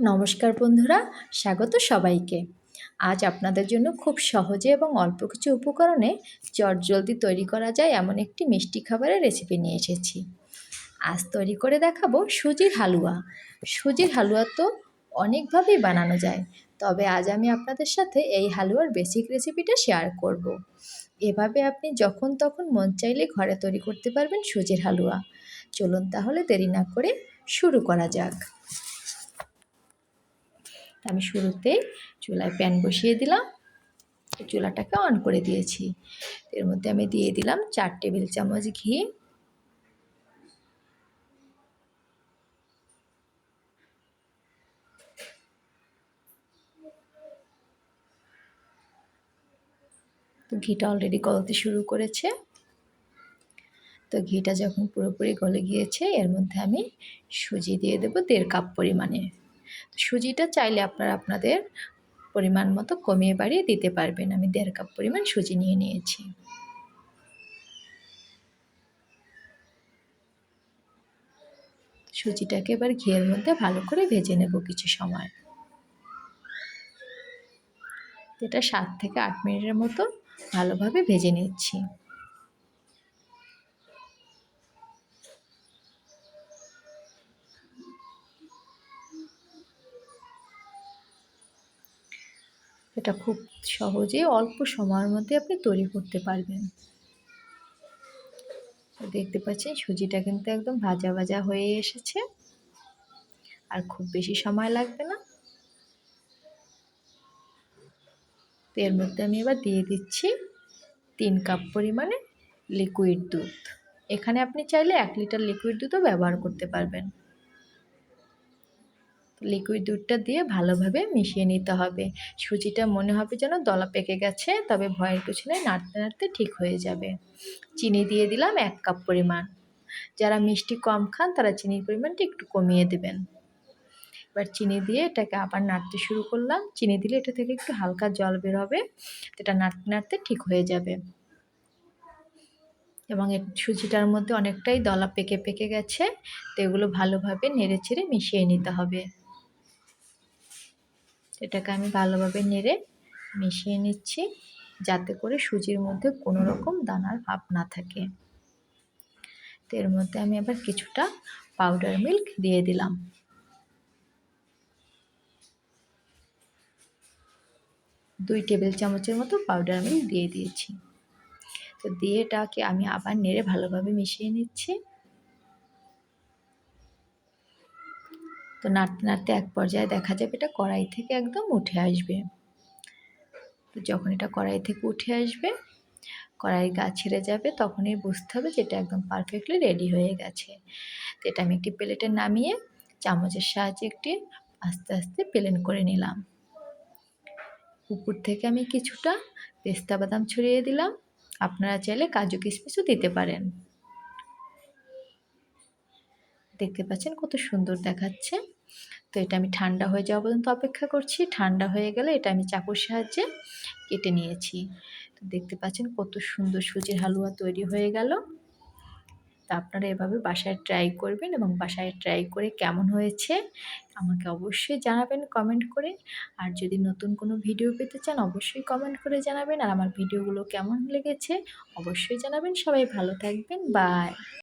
নমস্কার বন্ধুরা, স্বাগত সবাইকে। আজ আপনাদের জন্য খুব সহজে এবং অল্প কিছু উপকরণে চটজলদি তৈরি করা যায় এমন একটি মিষ্টি খাবারের রেসিপি নিয়ে এসেছি। আজ তৈরি করে দেখাবো সুজির হালুয়া। সুজির হালুয়া তো অনেকভাবেই বানানো যায়, তবে আজ আমি আপনাদের সাথে এই হালুয়ার বেসিক রেসিপিটা শেয়ার করব। এভাবে আপনি যখন তখন মন চাইলে ঘরে তৈরি করতে পারবেন সুজির হালুয়া। চলুন তাহলে দেরি না করে শুরু করা যাক। আমি শুরুতে চুলায় প্যান বসিয়ে দিলাম। চুলাটাকে অন করে দিয়েছি। এর মধ্যে আমি দিয়ে দিলাম চার টেবিল চামচ ঘি। তো ঘিটা অলরেডি গলতে শুরু করেছে। তো ঘিটা যখন পুরোপুরি গলে গিয়েছে, এর মধ্যে আমি সুজি দিয়ে দেবো দেড় কাপ পরিমাণে। সুজিটা চাইলে আপনারা আপনাদের পরিমাণ মতো কমিয়ে বাড়িয়ে দিতে পারবেন। আমি দেড় কাপ পরিমাণ সুজি নিয়ে নিয়েছি। সুজিটাকে এবার ঘিয়ের মধ্যে ভালো করে ভেজে নেব কিছু সময়। এটা সাত থেকে আট মিনিটের মতো ভালোভাবে ভেজে নিচ্ছি। এটা খুব সহজে অল্প সময়ের মধ্যে আপনি তৈরি করতে পারবেন। দেখতে পাচ্ছেন সুজিটা কিন্তু একদম ভাজা ভাজা হয়ে এসেছে। আর খুব বেশি সময় লাগবে না। এর মধ্যে আমি এবার দিয়ে দিচ্ছি তিন কাপ পরিমাণে লিকুইড দুধ। এখানে আপনি চাইলে এক লিটার লিকুইড দুধও ব্যবহার করতে পারবেন। লিকুইড দুধটা দিয়ে ভালোভাবে মিশিয়ে নিতে হবে। সুজিটা মনে হবে যেন দলা পেকে গেছে, তবে ভয়ের কিছু নেই, নাড়তে নাড়তে ঠিক হয়ে যাবে। চিনি দিয়ে দিলাম এক কাপ পরিমাণ। যারা মিষ্টি কম খান, তারা চিনির পরিমাণটা একটু কমিয়ে দেবেন। এবার চিনি দিয়ে এটাকে আবার নাড়তে শুরু করলাম। চিনি দিলে এটা থেকে একটু হালকা জল বের হবে এটা নাড়তে নাড়তে ঠিক হয়ে যাবে। এবং সুজিটার মধ্যে অনেকটাই দলা পেকে পেকে গেছে, তো এগুলো ভালোভাবে নেড়ে চেড়ে মিশিয়ে নিতে হবে। এটাকে আমি ভালোভাবে নেড়ে মিশিয়ে নিচ্ছি যাতে করে সুজির মধ্যে কোনো রকম দানার ভাব না থাকে। তো এর মধ্যে আমি আবার কিছুটা পাউডার মিল্ক দিয়ে দিলাম। দুই টেবিল চামচের মতো পাউডার মিল্ক দিয়ে দিয়েছি। তো দিয়ে এটাকে আমি আবার নেড়ে ভালোভাবে মিশিয়ে নিচ্ছি। তো নাড়তে নাড়তে এক পর্যায়ে দেখা যাবে এটা কড়াই থেকে একদম উঠে আসবে। তো যখন এটা কড়াই থেকে উঠে আসবে, কড়াই গা ছেড়ে যাবে, তখনই বুঝতে হবে যে এটা একদম পারফেক্টলি রেডি হয়ে গেছে। তো এটা আমি একটি প্লেটে নামিয়ে চামচের সাহায্যে একটি আস্তে আস্তে প্লেন করে নিলাম। উপর থেকে আমি কিছুটা পেস্তা বাদাম ছড়িয়ে দিলাম। আপনারা চাইলে কাজু কিশমিশও দিতে পারেন। দেখতে পাচ্ছেন কত সুন্দর দেখাচ্ছে। তো এটা আমি ঠান্ডা হয়ে যাওয়া পর্যন্ত অপেক্ষা করছি। ঠান্ডা হয়ে গেলে এটা আমি চাকুর সাহায্যে কেটে নিয়েছি। তো দেখতে পাচ্ছেন কত সুন্দর সুজির হালুয়া তৈরি হয়ে গেল। তা আপনারা এভাবে বাসায় ট্রাই করবেন এবং বাসায় ট্রাই করে কেমন হয়েছে আমাকে অবশ্যই জানাবেন কমেন্ট করে। আর যদি নতুন কোনো ভিডিও পেতে চান অবশ্যই কমেন্ট করে জানাবেন। আর আমার ভিডিওগুলো কেমন লেগেছে অবশ্যই জানাবেন। সবাই ভালো থাকবেন। বাই।